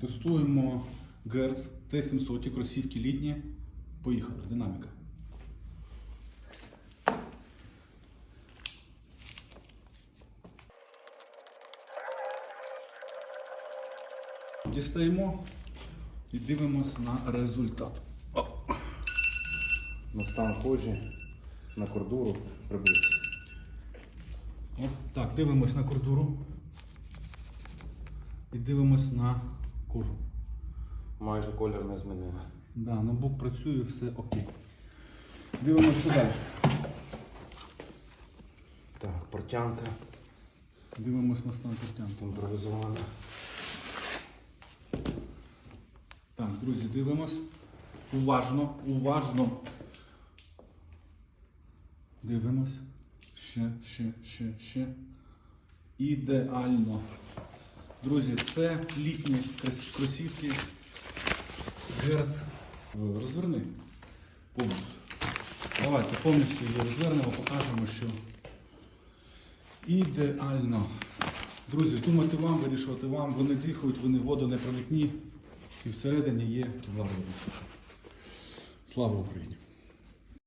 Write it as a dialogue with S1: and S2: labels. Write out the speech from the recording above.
S1: Тестуємо Герц Т700 кросівки літні. Поїхали. Динаміка. Дістаємо і дивимось на результат.
S2: На стан кожі, на кордуру приблизно.
S1: Так, дивимось на кордуру. І дивимось на кожу.
S2: Майже колір не змінили.
S1: Да, ноутбук працює, все окей. Дивимось, що далі.
S2: Так, портянка
S1: Дивимось на стан підтянки.
S2: імпровізована.
S1: Так, друзі, дивимось. Уважно, уважно. Дивимось. Ще, ще, ще, ще. Ідеально. Друзі, це літні крос- кросівки. Герц. Розверни повністю. Давайте повністю її розвернемо, покажемо, що ідеально. Друзі, думати вам, вирішувати вам. Вони дихають, вони водонепроникні. І всередині є кевларові. Слава Україні!